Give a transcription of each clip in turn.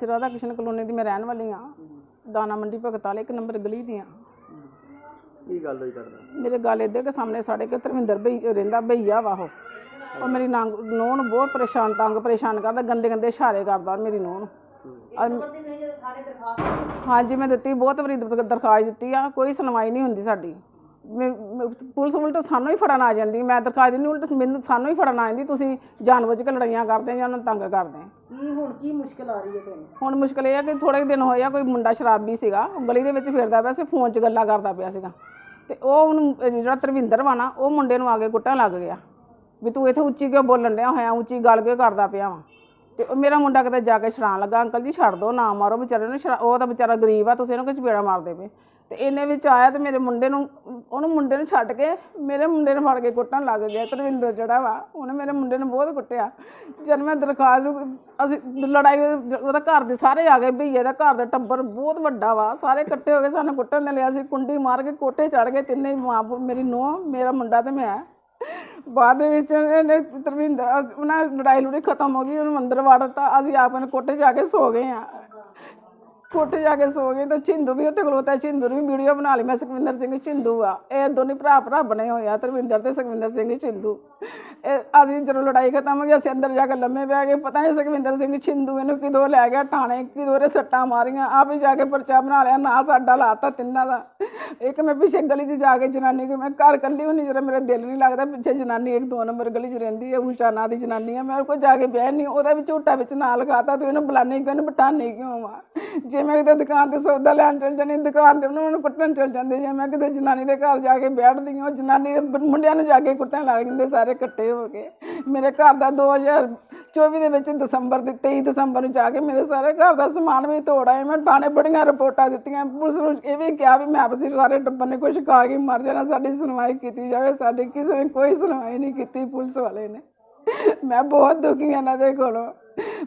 ਅਸੀਂ ਰਾਧਾ ਕ੍ਰਿਸ਼ਨ ਕਲੋਨੀ ਦੀ ਮੈਂ ਰਹਿਣ ਵਾਲੀ ਹਾਂ। ਦਾਣਾ ਮੰਡੀ ਭਗਤ ਵਾਲੇ ਇੱਕ ਨੰਬਰ ਗਲੀ ਦੀ ਹਾਂ। ਕੀ ਗੱਲ ਹੋਈ ਤੁਹਾਡੇ ਮੇਰੇ ਗੱਲ ਇੱਦੇ ਕੇ ਸਾਹਮਣੇ ਸਾਡੇ ਕੇ ਧਰਮਿੰਦਰ ਭਈ ਰਹਿੰਦਾ ਭਈਆ ਵਾ ਉਹ। ਉਹ ਮੇਰੀ ਨੰਗ ਨੂੰਹ ਨੂੰ ਬਹੁਤ ਪਰੇਸ਼ਾਨ ਤੰਗ ਪਰੇਸ਼ਾਨ ਕਰਦਾ ਗੰਦੇ ਗੰਦੇ ਇਸ਼ਾਰੇ ਕਰਦਾ ਮੇਰੀ ਨੂੰਹ ਨੂੰ। ਹਾਂਜੀ ਮੈਂ ਦਿੱਤੀ ਬਹੁਤ ਵਾਰੀ ਦਰ- ਦਰਖਾਸਤ ਦਿੱਤੀ ਆ ਕੋਈ ਸੁਣਵਾਈ ਨਹੀਂ ਹੁੰਦੀ ਸਾਡੀ। ਪੁਲਿਸ ਉਲਟ ਸਾਨੂੰ ਹੀ ਫੜਨ ਆ ਜਾਂਦੀ ਮੈਂ ਦਰਖਾਸਤ ਨਹੀਂ ਉਲਟ ਮੈਨੂੰ ਸਾਨੂੰ ਹੀ ਫੜਨ ਆ ਜਾਂਦੀ ਤੁਸੀਂ ਜਾਣਬੁੱਝ ਕੇ ਲੜਾਈਆਂ ਕਰਦੇ ਜਾਂ ਉਹਨਾਂ ਨੂੰ ਤੰਗ ਕਰਦੇ। ਕੀ ਹੁਣ ਕੀ ਮੁਸ਼ਕਲ ਆ ਰਹੀ ਹੈ ਤੁਹਾਨੂੰ? ਹੁਣ ਮੁਸ਼ਕਲ ਇਹ ਆ ਕਿ ਥੋੜੇ ਦਿਨ ਹੋਏ ਆ ਕੋਈ ਮੁੰਡਾ ਸ਼ਰਾਬੀ ਸੀਗਾ ਗਲੀ ਦੇ ਵਿੱਚ ਫਿਰਦਾ ਪਿਆ ਸੀ ਫੋਨ 'ਚ ਗੱਲਾਂ ਕਰਦਾ ਪਿਆ ਸੀਗਾ। ਤੇ ਉਹ ਉਹਨੂੰ ਜਿਹੜਾ ਧਰਵਿੰਦਰ ਵਾ ਨਾ ਉਹ ਮੁੰਡੇ ਨੂੰ ਆ ਕੇ ਕੁੱਟਣ ਲੱਗ ਗਿਆ। ਵੀ ਤੂੰ ਇੱਥੇ ਉੱਚੀ ਕਿਉਂ ਬੋਲਣ ਡਿਆ ਹੋਇਆ ਉੱਚੀ ਗੱਲ ਕਿਉਂ ਕਰਦਾ ਪਿਆ ਵਾ? ਤੇ ਉਹ ਮੇਰਾ ਮੁੰਡਾ ਕਿਤੇ ਜਾ ਕੇ ਛੜਾਣ ਲੱਗਾ ਅੰਕਲ ਜੀ ਛੱਡ ਦੋ ਨਾ ਮਾਰੋ ਵਿਚਾਰੇ ਨੂੰ ਉਹ ਤਾਂ ਵਿਚਾਰਾ ਗਰੀਬ ਆ ਤੁਸੀਂ ਇਹਨੂੰ ਕਿ ਚਪੇੜਾ ਮਾਰਦੇ ਪਏ। ਤੇ ਇਹਨੇ ਵਿੱਚ ਆਇਆ ਤੇ ਮੇਰੇ ਮੁੰਡੇ ਨੂੰ, ਉਹਨੂੰ ਮੁੰਡੇ ਨੂੰ ਛੱਡ ਕੇ ਮੇਰੇ ਮੁੰਡੇ ਨੂੰ ਫੜ ਕੇ ਕੁੱਟਣ ਲੱਗ ਗਿਆ। ਧਰਵਿੰਦਰ ਜਿਹੜਾ ਵਾ, ਉਹਨੇ ਮੇਰੇ ਮੁੰਡੇ ਨੂੰ ਬਹੁਤ ਕੁੱਟਿਆ। ਜਦ ਮੈਂ ਦਰਖਾਸਤ ਅਸੀਂ ਲੜਾਈ ਉਹਦਾ ਘਰ ਦੇ ਸਾਰੇ ਆ ਗਏ, ਭਈਏ ਦਾ ਘਰ ਦਾ ਟੱਬਰ ਬਹੁਤ ਵੱਡਾ ਵਾ। ਸਾਰੇ ਇਕੱਠੇ ਹੋ ਕੇ ਸਾਨੂੰ ਕੁੱਟਣ ਦੇ ਲਿਆ ਸੀ ਕੁੰਡੀ ਮਾਰ ਕੇ ਕੋਠੇ ਚੜ ਗਏ, ਤਿੰਨੇ ਮਾਂ ਪੁ- ਮੇਰੀ ਨੂੰਹ, ਮੇਰਾ ਮੁੰਡਾ ਤੇ ਮੈਂ। ਬਾਅਦ ਦੇ ਵਿੱਚ ਇਹਨੇ ਧਰਮਿੰਦਰ ਉਹਨਾਂ ਲੜਾਈ ਲੜੀ ਖਤਮ ਹੋ ਗਈ, ਉਹਨੂੰ ਅੰਦਰ ਵਾੜਤਾ ਅਸੀਂ ਆਪ ਨੇ ਕੋਠੇ ਜਾ ਕੇ ਸੋ ਗਏ ਆ ਕੋਠੇ ਜਾ ਕੇ ਸੋ ਗਈ ਤਾਂ ਛਿੰਦੂ ਵੀ ਉੱਥੇ ਖਲੋਤਾ ਛਿੰਦੂ ਨੇ ਵੀ ਵੀਡੀਓ ਬਣਾ ਲਈ। ਮੈਂ ਸੁਖਵਿੰਦਰ ਸਿੰਘ ਛਿੰਦੂ ਆ। ਇਹ ਦੋਨੇ ਭਰਾ ਭਰਾ ਬਣੇ ਹੋਏ ਆ, ਧਰਮਿੰਦਰ ਤੇ ਸੁਖਵਿੰਦਰ ਸਿੰਘ ਛਿੰਦੂ। ਇਹ ਅਸੀਂ ਜਦੋਂ ਲੜਾਈ ਖਤਮ ਹੋ ਗਈ, ਅਸੀਂ ਅੰਦਰ ਜਾ ਕੇ ਲੰਮੇ ਪੈ ਗਏ। ਪਤਾ ਨਹੀਂ ਸੁਖਵਿੰਦਰ ਸਿੰਘ ਛਿੰਦੂ ਇਹਨੂੰ ਕਿਦੋਂ ਲੈ ਗਿਆ, ਠਾਣੇ ਕਿਦੋਂ ਇਹਦੇ ਸੱਟਾਂ ਮਾਰੀਆਂ, ਆਪ ਹੀ ਜਾ ਕੇ ਪਰਚਾ ਬਣਾ ਲਿਆ, ਨਾ ਸਾਡਾ ਲਾਤਾ ਤਿੰਨਾਂ ਦਾ। ਇੱਕ ਮੈਂ ਪਿੱਛੇ ਗਲੀ 'ਚ ਜਾ ਕੇ ਜਨਾਨੀ ਕੋ ਮੈਂ ਘਰ ਕੱਲੀ ਹੁੰਨੀ ਜਿਹੜਾ ਮੇਰਾ ਦਿਲ ਨਹੀਂ ਲੱਗਦਾ ਪਿੱਛੇ ਜਨਾਨੀ ਇੱਕ ਦੋ ਨੰਬਰ ਗਲੀ 'ਚ ਰਹਿੰਦੀ ਹੈ ਊਸ਼ਾ ਨਾਂ ਦੀ ਜਨਾਨੀ ਹੈ ਮੈਂ ਉਹ ਕੋਲ ਜਾ ਕੇ ਬਹਿ ਨਹੀਂ, ਉਹਦਾ ਵੀ ਝੂਟਾ ਵਿੱਚ ਨਾਲ ਲਗਾਤਾ ਤੂੰ ਇਹਨੂੰ ਬੁਲਾਨੀ ਕਿਉਂ ਇਹਨੂੰ ਬਟਾਨੀ ਕਿਉਂ ਵਾ ਜੇ ਮੈਂ ਕਿਤੇ ਦੁਕਾਨ ਤੇ ਸੌਦਾ ਲੈਣ ਚਲ ਜਾਂਦੀ, ਦੁਕਾਨ ਤੇ ਉਹਨਾਂ ਨੂੰ ਕੁੱਟਣ ਚਲ ਜਾਂਦੇ, ਜੇ ਮੈਂ ਕਿਤੇ ਜਨਾਨੀ ਦੇ ਘਰ ਜਾ ਕੇ ਬੈਠਦੀ ਹਾਂ, ਉਹ ਜਨਾਨੀ ਦੇ ਮੁੰਡਿਆਂ ਨੂੰ ਜਾ ਕੇ ਕੁੱਟਣ ਲੱਗ ਜਾਂਦੇ ਸਾਰੇ ਇਕੱਠੇ ਹੋ ਕੇ। ਮੇਰੇ ਘਰ ਦਾ 2024 ਦੇ ਵਿੱਚ ਦਸੰਬਰ ਦੇ 23 ਦਸੰਬਰ ਨੂੰ ਜਾ ਕੇ ਮੇਰੇ ਸਾਰੇ ਘਰ ਦਾ ਸਮਾਨ ਵੀ ਤੋੜ ਆਏ। ਮੈਂ ਥਾਣੇ ਬੜੀਆਂ ਰਿਪੋਰਟਾਂ ਦਿੱਤੀਆਂ। ਪੁਲਿਸ ਨੂੰ ਇਹ ਵੀ ਕਿਹਾ ਵੀ ਮੈਂ ਆਪਸੀ ਸਾਰੇ ਟੱਬਰ ਨੇ ਕੁਛ ਖਾ ਕੇ ਮਰ ਜਾਣਾ। ਸਾਡੀ ਸੁਣਵਾਈ ਕੀਤੀ ਜਾਵੇ। ਸਾਡੀ ਕਿਸੇ ਨੇ ਕੋਈ ਸੁਣਵਾਈ ਨਹੀਂ ਕੀਤੀ ਪੁਲਿਸ ਵਾਲੇ ਨੇ। ਮੈਂ ਬਹੁਤ ਦੁਖੀ ਹਾਂ ਇਹਨਾਂ ਦੇ ਕੋਲੋਂ।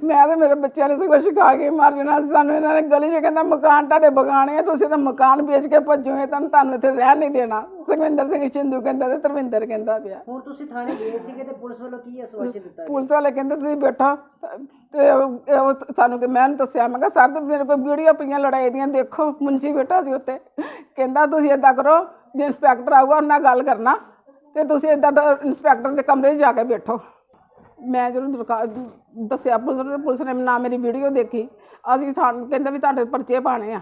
ਮੈਂ ਤੇ ਮੇਰੇ ਬੱਚਿਆਂ ਨੇ ਸਗੋਂ ਛਕਾ ਕੇ ਮਰ ਜਾਣਾ। ਸਾਨੂੰ ਇਹਨਾਂ ਨੇ ਗਲੀ 'ਚ ਕਹਿੰਦਾ ਮਕਾਨ ਤੁਹਾਡੇ ਬਗਾਣੇ ਆ ਤੁਸੀਂ ਤਾਂ ਮਕਾਨ ਵੇਚ ਕੇ ਭੱਜੋਗੇ ਤਾਂ ਤੁਹਾਨੂੰ ਇੱਥੇ ਰਹਿਣ ਨਹੀਂ ਦੇਣਾ। ਸੁਖਵਿੰਦਰ ਸਿੰਘ ਚਿੰਦੂ ਕਹਿੰਦਾ ਤੇ ਧਰਮਿੰਦਰ ਕਹਿੰਦਾ ਪਿਆ। ਹੁਣ ਤੁਸੀਂ ਥਾਣੇ ਗਏ ਸੀਗੇ ਤੇ ਪੁਲਿਸ ਵੱਲੋਂ ਕੀ ਆਸ਼ਵਾਸਨ ਦਿੱਤਾ ਪੁਲਿਸ ਵਾਲੇ ਕਹਿੰਦੇ ਤੁਸੀਂ ਬੈਠੋ। ਤੇ ਉਹ- ਉਹ ਸਾਨੂੰ ਕਿ ਮੈਂ ਉਹਨੂੰ ਦੱਸਿਆ ਮੈਂ ਕਿਹਾ ਸਰ ਤੇ ਮੇਰੇ ਕੋਲ ਵੀਡੀਓ ਪਈਆਂ ਲੜਾਈ ਦੀਆਂ ਦੇਖੋ ਮੁੰਚੀ ਬੈਠਾ ਸੀ ਉੱਤੇ ਕਹਿੰਦਾ ਤੁਸੀਂ ਏਦਾਂ ਕਰੋ ਜੇ ਇੰਸਪੈਕਟਰ ਆਊਗਾ ਉਹਨਾਂ ਨਾਲ ਗੱਲ ਕਰਨਾ ਤੇ ਤੁਸੀਂ ਏਦਾਂ ਦਾ ਇੰਸਪੈਕਟਰ ਦੇ ਕਮਰੇ 'ਚ ਜਾ ਕੇ ਬੈਠੋ। ਮੈਂ ਜਦੋਂ ਦਰਕਾ- ਦੱਸਿਆ, ਪੁਲਿਸ ਨੂੰ ਪੁਲਿਸ ਨੇ ਨਾ ਮੇਰੀ ਵੀਡੀਓ ਦੇਖੀ। ਅਸੀਂ ਥਾਣ ਕਹਿੰਦੇ ਵੀ ਤੁਹਾਡੇ ਪਰਚੇ ਪਾਣੇ ਆ।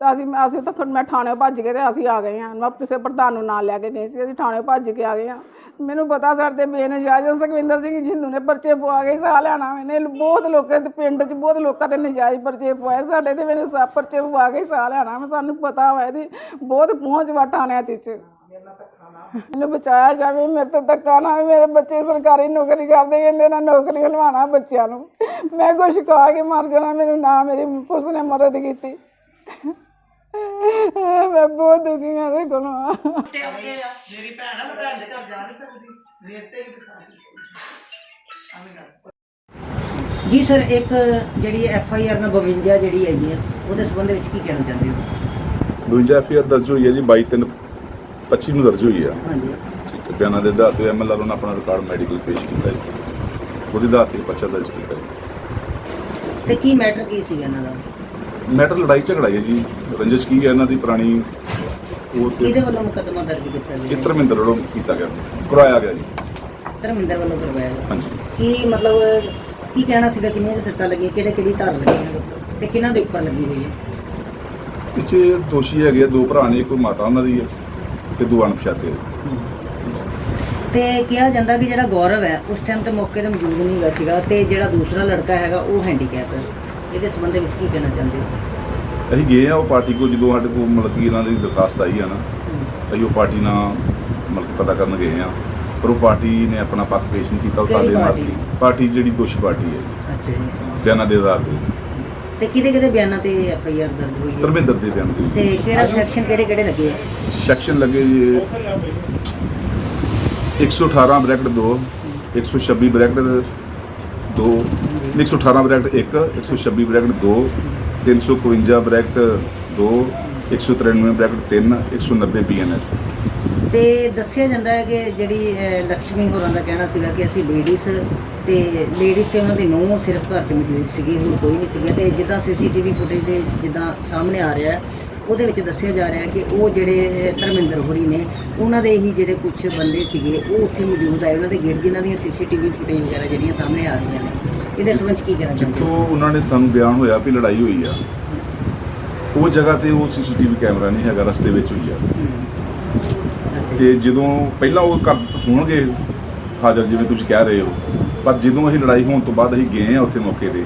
ਤਾਂ ਅਸੀਂ ਅਸੀਂ ਤਾਂ ਮੈਂ ਥਾਣੇ ਭੱਜ ਕੇ ਤੇ ਅਸੀਂ ਆ ਗਏ ਹਾਂ। ਮੈਂ ਕਿਸੇ ਪ੍ਰਧਾਨ ਨੂੰ ਨਾਲ ਲੈ ਕੇ ਗਏ ਸੀ। ਅਸੀਂ ਥਾਣੇ ਭੱਜ ਕੇ ਆ ਗਏ ਹਾਂ। ਮੈਨੂੰ ਪਤਾ ਸਾਡੇ ਬੇਨਜਾਇਜ਼ ਸੁਖਵਿੰਦਰ ਸਿੰਘ ਜਿੰਦੂ ਨੇ ਪਰਚੇ ਪਵਾ ਕੇ ਸਾਹ ਲੈਣਾ ਮੈਨੇ ਬਹੁਤ ਲੋਕਾਂ ਦੇ ਪਿੰਡ 'ਚ ਬਹੁਤ ਲੋਕਾਂ ਦੇ ਨਜਾਇਜ਼ ਪਰਚੇ ਪਵਾਏ। ਸਾਡੇ ਤੇ ਮੈਨੂੰ ਸਭ ਪਰਚੇ ਪਵਾ ਕੇ ਸਾਹ ਲੈਣਾ ਮੈਂ ਸਾਨੂੰ ਪਤਾ ਵਾ ਇਹਦੀ ਬਹੁਤ ਪਹੁੰਚ ਵਾ ਥਾਣਿਆਂ ਤੇ ਚ ਮੈਨੂੰ ਬਚਾਇਆ ਜਾਵੇ ਮੇਰੇ ਤੇ ਧੱਕਾ ਨਾ ਹੋਵੇ ਮੇਰੇ ਬੱਚੇ ਸਰਕਾਰੀ ਨੌਕਰੀ ਕਰਦੇ ਕਹਿੰਦੇ ਨਾ ਨੌਕਰੀ ਲਵਾਉਣਾ ਬੱਚਿਆਂ ਨੂੰ। ਮੈਂ ਕੁਛ ਖਾ ਕੇ ਮਰ ਜਾਣਾ ਮੈਨੂੰ ਨਾ ਮੇਰੀ ਪੁਲਿਸ ਨੇ ਮਦਦ ਕੀਤੀ। ਮੈਂ ਬਹੁਤ ਦੁਖੀ ਹਾਂ ਇਹਦੇ ਕੋਲੋਂ। ਮੇਰੀ ਭੈਣ ਆ ਮੈਂ ਭੈਣ ਦੇ ਘਰ ਜਾ ਨਹੀਂ ਸਕਦੀ। ਮੇਰੇ ਤੇ ਵੀ ਦਿਖਾ ਜੀ ਸਰ ਇੱਕ ਜਿਹੜੀ ਐਫ ਆਈ ਆਰ ਨੰਬਰ 52 ਜਿਹੜੀ ਆਈ ਹੈ ਉਹਦੇ ਸੰਬੰਧ ਵਿੱਚ ਕੀ ਕਹਿਣਾ ਚਾਹੁੰਦੇ ਹੋ? 52 ਐਫਆਈਆਰ ਦਰਜ ਹੋਈ ਹੈ ਜੀ 22 ਤਿੰਨ 25 ਨੂੰ ਦਰਜ ਹੋਈ ਹੈ ਹਾਂਜੀ। ਠੀਕ ਹੈ। ਬਿਆਨਾਂ ਦੇ ਆਧਾਰ ਤੇ ਐਮਐਲਆਰ ਉਹਨਾਂ ਆਪਣਾ ਰਿਕਾਰਡ ਮੈਡੀਕਲ ਪੇਸ਼ ਕੀਤਾ ਜੀ। ਉਹਦੇ ਆਧਾਰ ਤੇ ਪਰਚਾ ਦਰਜ ਕੀਤਾ ਜੀ। ਤੇ ਕੀ ਮੈਟਰ ਕੀ ਸੀ ਇਹਨਾਂ ਦਾ? ਮੈਟਰ ਲੜਾਈ ਝਗੜਾ ਹੀ ਹੈ ਜੀ। ਰੰਜਿਸ਼ ਕੀ ਹੈ ਇਹਨਾਂ ਦੀ ਪੁਰਾਣੀ? ਉਹ ਤੇ ਕਿਹਦੇ ਵੱਲੋਂ ਮੁਕੱਦਮਾ ਦਰਜ ਕੀਤਾ ਗਿਆ? ਚਿੱਤਰਮਿੰਦਰ ਵੱਲੋਂ ਕੀਤਾ ਗਿਆ। ਕਰਾਇਆ ਗਿਆ ਜੀ। ਧਰਮਿੰਦਰ ਵੱਲੋਂ ਕਰਵਾਇਆ ਗਿਆ। ਹਾਂਜੀ। ਕੀ ਮਤਲਬ ਕੀ ਕਹਿਣਾ ਸੀਗਾ? ਕਿੰਨੀਆਂ ਕੁ ਸੱਟਾਂ ਲੱਗੀਆਂ? ਕਿਹੜੇ ਕਿਹੜੀ ਧਾਰ ਲੱਗੀਆਂ ਤੇ ਕਿਹਨਾਂ ਦੇ ਉੱਪਰ ਲੱਗੀ ਹੋਈ ਹੈ? ਪਿੱਛੇ ਦੋਸ਼ੀ ਹੈਗੇ ਆ, ਦੋ ਭਰਾ ਨੇ ਇੱਕ ਮਾਤਾ ਉਹਨਾਂ ਦੀ ਹੈ। ਤੇ ਦੋ ਅਣਪਛਾਤੇ ਤੇ ਕਿਹਾ ਜਾਂਦਾ ਕਿ ਜਿਹੜਾ ਗੌਰਵ ਹੈ ਉਸ ਟਾਈਮ ਤੇ ਮੌਕੇ ਤੇ ਮੌਜੂਦ ਨਹੀਂ ਹੈਗਾ ਸੀਗਾ ਤੇ ਜਿਹੜਾ ਦੂਸਰਾ ਲੜਕਾ ਹੈਗਾ ਉਹ ਹੈਂਡੀਕੈਪ ਹੈ। ਇਹਦੇ ਸੰਬੰਧ ਵਿੱਚ ਕੀ ਕਹਿਣਾ ਚਾਹੁੰਦੇ ਹੋ? ਅਸੀਂ ਗਏ ਆ ਉਹ ਪਾਰਟੀ ਕੋਲ ਜਦੋਂ ਸਾਡੇ ਕੋਲ ਮਤਲਬ ਕਿ ਇਹਨਾਂ ਦੀ ਦਰਖਾਸਤ ਆਈ ਆ ਨਾ ਅਸੀਂ ਉਹ ਪਾਰਟੀ ਨਾਲ ਮਤਲਬ ਕਿ ਪਤਾ ਕਰਨ ਗਏ ਆ ਪਰ ਉਹ ਪਾਰਟੀ ਨੇ ਆਪਣਾ ਪੱਖ ਪੇਸ਼ ਨਹੀਂ ਕੀਤਾ ਉਹ ਕਿਹੜੀ ਤਾਲੇ ਮਾਰ ਪਾਰਟੀ? ਕੇ ਪਾਰਟੀ ਜਿਹੜੀ ਦੋਸ਼ੀ ਪਾਰਟੀ ਹੈ। ਅੱਛਾ ਜੀ। ਬਿਆਨਾਂ ਦੇ ਆਧਾਰ ਤੇ। ਤੇ ਕਿਹਦੇ ਕਿਹਦੇ ਬਿਆਨਾਂ ਤੇ ਐਫ ਆਈ ਆਰ ਦਰਜ ਹੋਈ ਹੈ? ਧਰਮਿੰਦਰ ਦੇ ਬਿਆਨ ਤੇ ਤੇ ਕਿਹੜਾ ਸੈਕਸ਼ਨ ਕਿਹੜੇ ਕਿਹੜੇ ਲੱਗੇ ਆ? ਸੈਕਸ਼ਨ ਲੱਗੇ ਜੀ 118 bracket 2 126 bracket 2 118 bracket 1 126 bracket 2 352 bracket 2 193 bracket 3 190 BNS ਤੇ ਦੱਸਿਆ ਜਾਂਦਾ ਹੈ ਕਿ ਜਿਹੜੀ ਅਹ, ਲక్ష్ਮੀ ਹੋਰਾਂ ਦਾ ਕਹਿਣਾ ਸੀਗਾ ਕਿ ਅਸੀਂ ਲੇਡੀਜ਼ ਤੇ ਲੇਡੀਜ਼ ਤੇ ਉਹਨਾਂ ਦੇ ਨੂੰਹ ਸਿਰਫ ਘਰ 'ਚ ਮੌਜੂਦ ਸੀਗੀ ਹੋਰ ਕੋਈ ਨਹੀਂ ਸੀਗਾ। ਤੇ ਜਿੱਦਾਂ ਸੀਸੀਟੀਵੀ ਫੁਟੇਜ ਦੇ ਜਿੱਦਾਂ ਸਾਹਮਣੇ ਆ ਰਿਹਾ ਉਹਦੇ ਵਿੱਚ ਦੱਸਿਆ ਜਾ ਰਿਹਾ ਕਿ ਉਹ ਜਿਹੜੇ ਧਰਮਿੰਦਰ ਹੋਰੀ ਨੇ ਉਹਨਾਂ ਦੇ ਹੀ ਜਿਹੜੇ ਕੁਝ ਬੰਦੇ ਸੀਗੇ ਉਹ ਉੱਥੇ ਮੌਜੂਦ ਆਏ ਉਹਨਾਂ ਦੇ ਗੇਟ ਜਿਨ੍ਹਾਂ ਦੀਆਂ ਸੀਸੀਟੀਵੀ ਫੁਟੇਜ ਵਗੈਰਾ ਜਿਹੜੀਆਂ ਸਾਹਮਣੇ ਆ ਰਹੀਆਂ ਨੇ ਇਹਦੇ ਸੰਬੰਧ ਕੀ ਕਹਿਣਾ ਚਾਹੁੰਦੇ ਜਿੱਥੋਂ ਉਹਨਾਂ ਨੇ ਸਾਨੂੰ ਬਿਆਨ ਹੋਇਆ ਵੀ ਲੜਾਈ ਹੋਈ ਆ ਉਹ ਜਗ੍ਹਾ ਤੇ ਉਹ ਸੀਸੀਟੀਵੀ ਕੈਮਰਾ ਨਹੀਂ ਹੈਗਾ ਰਸਤੇ ਵਿੱਚ ਹੋਈ ਆ। ਤੇ ਜਦੋਂ ਪਹਿਲਾਂ ਉਹ ਕਰ ਹੋਣਗੇ ਹਾਜ਼ਰ ਜਿਵੇਂ ਤੁਸੀਂ ਕਹਿ ਰਹੇ ਹੋ ਪਰ ਜਦੋਂ ਅਸੀਂ ਲੜਾਈ ਹੋਣ ਤੋਂ ਬਾਅਦ ਅਸੀਂ ਗਏ ਆ ਉੱਥੇ ਮੌਕੇ ਤੇ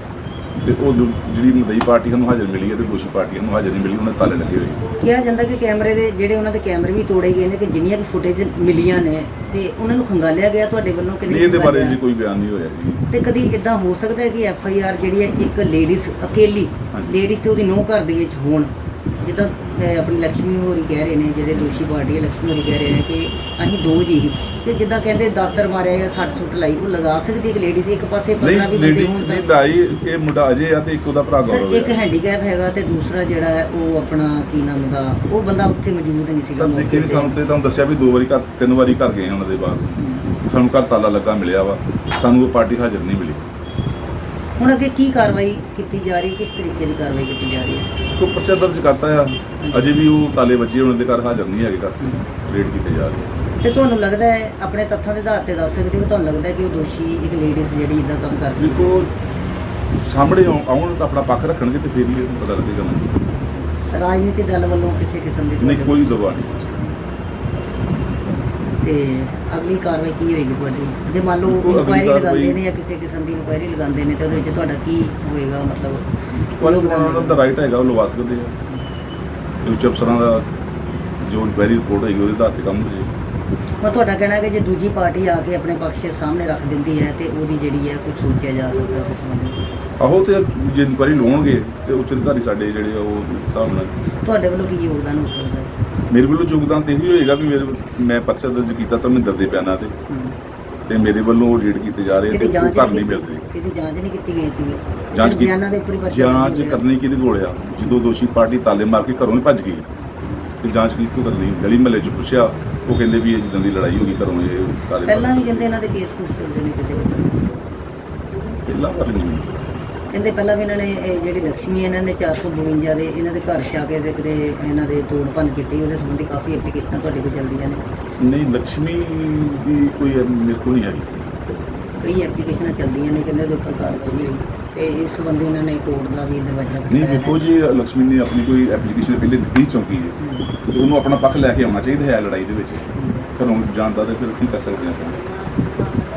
ਤੇ ਉਹ ਜੋ- ਜਿਹੜੀ ਮਦਈ ਪਾਰਟੀ ਸਾਨੂੰ ਹਾਜ਼ਰ ਮਿਲੀ ਹੈ ਤੇ ਦੋਸ਼ੀ ਪਾਰਟੀ ਨੂੰ ਹਾਜ਼ਰ ਨਹੀਂ ਮਿਲੀ ਉਹਨਾਂ ਦੇ ਤਾਲੇ ਲੱਗੇ ਹੋਏ ਕਿਹਾ ਜਾਂਦਾ ਕਿ ਕੈਮਰੇ ਦੇ ਜਿਹੜੇ ਉਹਨਾਂ ਦੇ ਕੈਮਰੇ ਵੀ ਤੋੜੇ ਗਏ ਨੇ ਕਿ ਜਿੰਨੀਆਂ ਵੀ ਫੁਟੇਜ ਮਿਲੀਆਂ ਨੇ ਤੇ ਉਹਨਾਂ ਨੂੰ ਖੰਗਾਲਿਆ ਗਿਆ ਤੁਹਾਡੇ ਵੱਲੋਂ ਕਿ ਨਹੀਂ ਇਹਦੇ ਬਾਰੇ ਖੰਗਾਲਿਆ? ਜੀ ਕੋਈ ਬਿਆਨ ਨਹੀਂ ਹੋਇਆ ਜੀ ਤੇ ਕਦੀ ਇਦਾਂ ਹੋ ਸਕਦਾ ਹੈ ਕਿ ਐਫ ਆਈ ਆਰ ਜਿਹੜੀ ਹੈ ਇੱਕ ਲੇਡੀਜ਼ ਅਕੇਲੀ ਹਾਂਜੀ। ਲੇਡੀਜ਼ ਤੇ ਉਹਦੀ ਨੂੰਹ ਘਰ ਦੇ ਵਿੱਚ ਹੋਣ ਜਿੱਦਾਂ ਆਪਣੀ ਲక్ష్ਮੀ ਹੋਰੀ ਕਹਿ ਰਹੇ ਨੇ ਜਿਹੜੇ ਦੋਸ਼ੀ ਪਾਰਟੀ ਹੈ ਲక్ష్ਮੀ ਹੋਰੀ ਕਹਿ ਰਹੇ ਨੇ ਕਿ ਅਸੀਂ ਦੋ ਜੀ ਤੇ ਜਿੱਦਾਂ ਕਹਿੰਦੇ ਦਾਤਰ ਮਾਰਿਆ ਜਾਂ ਸੱਟ ਸੁੱਟ ਲਾਈ ਉਹ ਲਗਾ ਸਕਦੀ ਇੱਕ ਲੇਡੀ ਸੀ ਇੱਕ ਪਾਸੇ 15 ਵੀ ਬੰਦੇ ਲੇਡੀ ਨਹੀਂ ਭਾਈ ਇਹ ਮੁੰਡਾ ਅਜੇ ਆ ਤੇ ਇੱਕ ਉਹਦਾ ਭਰਾ ਸਰ ਇੱਕ ਹੈਂਡੀਕੈਪ ਹੈਗਾ ਤੇ ਦੂਸਰਾ ਜਿਹੜਾ ਹੈ ਉਹ ਆਪਣਾ ਕੀ ਨਾਮ ਦਾ ਉਹ ਬੰਦਾ ਉੱਥੇ ਮੌਜੂਦ ਨਹੀਂ ਸੀਗਾ ਸਰ ਦੇਖੀ ਮੌਕੇ ਤੇ। ਤੁਹਾਨੂੰ ਦੱਸਿਆ ਵੀ ਦੋ ਵਾਰੀ ਘਰ ਤਿੰਨ ਵਾਰੀ ਘਰ ਗਏ ਹਾਂ ਉਹਨਾਂ ਦੇ ਬਾਅਦ ਸਾਨੂੰ ਘਰ ਤਾਲਾ ਲੱਗਾ ਮਿਲਿਆ ਵਾ ਸਾਨੂੰ ਉਹ ਪਾਰਟੀ ਹਾਜ਼ਰ ਨਹੀਂ ਮਿਲੀ। ਹੁਣ ਅੱਗੇ ਕੀ ਕਾਰਵਾਈ ਕੀਤੀ ਜਾ ਰਹੀ ਕਿਸ ਤਰੀਕੇ ਦੀ ਕਾਰਵਾਈ ਕੀਤੀ ਜਾ ਰਹੀ ਹੈ? ਕੋ ਪਰਚਾ ਦਰਜ ਕਰਤਾ ਆ। ਅਜੇ ਵੀ ਉਹ ਤਾਲੇ ਬੱਚੇ ਉਹਨਾਂ ਦੇ ਘਰ ਹਾਜ਼ਰ ਨਹੀਂ ਹੈਗੇ ਘਰ 'ਚ। ਰੇਡ ਕੀਤੇ ਜਾ ਰਹੇ ਆ। ਤੇ ਤੁਹਾਨੂੰ ਲੱਗਦਾ ਹੈ ਆਪਣੇ ਤੱਥਾਂ ਦੇ ਆਧਾਰ ਤੇ ਦੱਸ ਸਕਦੇ ਹੋ? ਤੁਹਾਨੂੰ ਲੱਗਦਾ ਹੈ ਕਿ ਉਹ ਦੋਸ਼ੀ ਇੱਕ ਲੇਡੀਜ਼ ਜਿਹੜੀ ਇਦਾਂ ਕੰਮ ਕਰ ਸਕਦੀ ਦੇਖੋ ਸਾਹਮਣੇ ਆਉ- ਆਉਣ ਤਾਂ ਆਪਣਾ ਪੱਖ ਰੱਖਣਗੇ ਤੇ ਫੇਰ ਹੀ ਇਹ ਪਤਾ ਲੱਗੇਗਾ ਨਾ ਹੈ ਰਾਜਨੀਤੀ ਦਲ ਵੱਲੋਂ ਕਿਸੇ ਕਿਸਮ ਦੀ ਨਹੀਂ ਕੋਈ ਦਬਾਅ ਨਹੀਂ। ਤੇ ਅਗਲੀ ਕਾਰਵਾਈ ਕੀ ਹੋਏਗੀ ਤੁਹਾਡੀ? ਜੇ ਮੰਨ ਲਓ ਅਗਲੀ ਇਨਕੁਆਇਰੀ ਲਗਾਉਂਦੇ ਕਾਰਵਾਈ- ਨੇ ਜਾਂ ਕਿਸੇ ਕਿਸਮ ਦੀ ਇਨਕੁਆਇਰੀ ਲਗਾਉਂਦੇ ਨੇ ਤੇ ਉਹਦੇ ਵਿੱਚ ਤੁਹਾਡਾ ਕੀ ਹੋਏਗਾ? ਮਤਲਬ ਯੋਗਦਾਨ ਉਹਨਾਂ ਦਾ ਰਾਈਟ ਹੈਗਾ ਉਹ ਲਵਾ ਸਕਦੇ ਆ। ਤੇ ਉੱਚ ਅਫਸਰਾਂ ਦਾ ਜੋ ਇਨਕੁਆਇਰੀ ਰਿਪੋਰਟ ਹੋਏਗੀ ਉਹਦੇ ਆਧਾਰ ਤੇ ਕੰਮ ਹੋ ਜਾਏਗਾ। ਮੈਂ ਤੁਹਾਡਾ ਕਹਿਣਾ ਹੈ ਕਿ ਜੇ ਦੂਜੀ ਪਾਰਟੀ ਆ ਕੇ ਆਪਣੇ ਪੱਖ ਸਾਹਮਣੇ ਰੱਖ ਦਿੰਦੀ ਹੈ ਤੇ ਉਹਦੀ ਜਿਹੜੀ ਹੈ ਕੁਝ ਸੋਚਿਆ ਜਾ ਸਕਦਾ ਉਸ ਸੰਬੰਧ। ਆਹੋ ਤੇ ਜੇ ਇਨਕੁਆਇਰੀ ਲਾਉਣਗੇ ਤੇ ਉੱਚ ਅਧਿਕਾਰੀ ਸਾਡੇ ਜਿਹੜੇ ਆ ਉਹ ਹਿਸਾਬ ਨਾਲ ਤੁਹਾਡੇ ਵੱਲੋਂ ਕੀ ਯੋਗਦਾਨ ਹੋ ਸਕਦਾ ਹੈ? ਮੇਰੇ ਵੱਲੋਂ ਯੋਗਦਾਨ ਤੇ ਇਹੀ ਹੋਏਗਾ ਵੀ ਮੇਰੇ ਮੈਂ ਪਰਚਾ ਦਰਜ ਕੀਤਾ ਧਰਮਿੰਦਰ ਦੇ ਬਿਆਨਾਂ ਤੇ। ਤੇ ਮੇਰੇ ਵੱਲੋਂ ਉਹ ਰੇਡ ਕੀਤੇ ਜਾ ਰਹੇ ਤੇ ਉਹ ਘਰ ਨਹੀਂ ਮਿਲ ਰਹੀ ਇਹਦੀ ਜਾਂਚ ਨਹੀਂ ਕੀਤੀ ਗਈ ਸੀ ਜਾਂਚ ਬਿਆਨਾਂ ਦੇ ਉੱਪਰ ਹੀ ਪਰਚਾ ਜਾਂਚ। ਕਰਨੀ ਕਿਹਦੇ ਕੋਲ ਆ? ਜਦੋਂ ਦੋਸ਼ੀ ਪਾਰਟੀ ਤਾਲੇ ਮਾਰ ਕੇ ਘਰੋਂ ਹੀ ਭੱਜ ਗਈ। ਤੇ ਜਾਂਚ ਕੀ ਕਿਉਂ ਕਰਨੀ ਗਲੀ ਮਹੱਲੇ ਚ ਪੁੱਛਿਆ ਉਹ ਕਹਿੰਦੇ ਵੀ ਇਹ ਜਿੱਦਾਂ ਦੀ ਲੜਾਈ ਹੋ ਗਈ ਘਰੋਂ ਇਹ ਤਾਲੇ ਪਹਿਲਾਂ ਵੀ ਕਹਿੰਦੇ ਇਹਨਾਂ ਦੇ ਕੇਸ ਕੁਝ ਚੱਲਦੇ ਨੇ ਕਿਸੇ ਦੇ। ਪਹਿਲਾਂ ਵਾਲੀ ਨਹੀਂ। ਕਹਿੰਦੇ ਪਹਿਲਾਂ ਵੀ ਇਹਨਾਂ ਨੇ ਇਹ ਜਿਹੜੀ ਲక్ష్ਮੀ ਇਹਨਾਂ ਨੇ 452 ਦੇ ਇਹਨਾਂ ਦੇ ਘਰ 'ਚ ਕੇ ਤੇ ਇਹਨਾਂ ਦੇ ਤੋੜ ਭੰਨ ਕੀਤੀ ਉਹਦੇ ਸੰਬੰਧੀ ਕਾਫੀ ਐਪਲੀਕੇਸ਼ਨਾਂ ਤੁਹਾਡੇ ਕੋਲ ਚੱਲਦੀਆਂ ਨੇ। ਨਹੀਂ ਲక్ష్ਮੀ ਦੀ ਕੋਈ ਮੇਰੇ ਕੋਲ ਨਹੀਂ ਹੈਗੀ। ਕਈ ਐਪਲੀਕੇਸ਼ਨਾਂ ਚੱਲਦੀਆਂ ਨੇ ਕਹਿੰਦੇ ਉਹਦੇ ਉੱਪਰ ਕਾਰਵਾਈ ਨਹੀਂ ਤੇ ਇਸ ਸੰਬੰਧੀ ਉਹਨਾਂ ਨੇ ਕੋਰਟ ਦਾ ਵੀ ਦਰਵਾਜ਼ਾ ਨਹੀਂ ਦੇਖੋ ਜੀ ਲక్ష్ਮੀ ਨੇ ਆਪਣੀ ਕੋਈ ਐਪਲੀਕੇਸ਼ਨ ਪਹਿਲੇ ਦਿੱਤੀ ਚੌਂਕੀ ਹੈ। ਤੇ ਉਹਨੂੰ ਆਪਣਾ ਪੱਖ ਲੈ ਕੇ ਆਉਣਾ ਚਾਹੀਦਾ ਹੈ ਲੜਾਈ ਦੇ ਵਿੱਚ। ਘਰੋਂ ਜਾਣਦਾ ਤੇ ਫਿਰ ਕੀ ਕਰ ਸਕਦੇ ਆਪਾਂ?